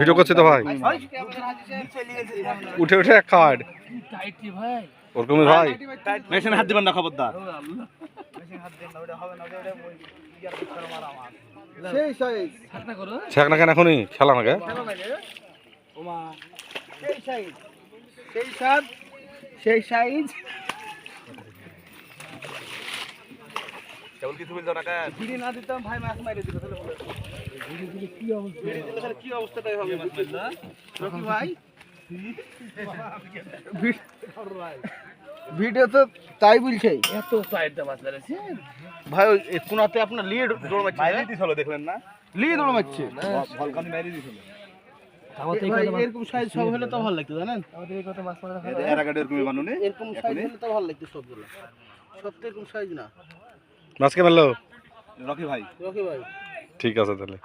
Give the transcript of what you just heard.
Video করছে তো ভাই। উঠে উঠে ওরকমই ভাই। মেশিনে হাত দিবেন না খবরদার। সেই ছেক না কেন এখনই? খেলা না কে সেই সাইজ সেই সাইজ বলতো না কেন? ভিড়ি না দিতাম ভাই মাছ মাইরে দিত তাহলে বলে কি অবস্থা? ভিড়ি দিলে তাহলে কি অবস্থাটাই হবে? রকি ভাই? ভিডিও তো তাই বলছে। এত মাছ ভাই ওই এই কোনাতে আপনার লিড দিছিল দেখলেন না? লিড ভলকানি দিছিল এরকম সাইজ সব হলে তো ভালো লাগতো জানেন? আমাদের এই মাছ মারা এরকম সাইজ হলে তো ভালো লাগতো সবগুলো। সব তো এরকম সাইজ না। মাছকে মারলো? রকি ভাই। রকি ভাই। ঠিক আছে তাহলে।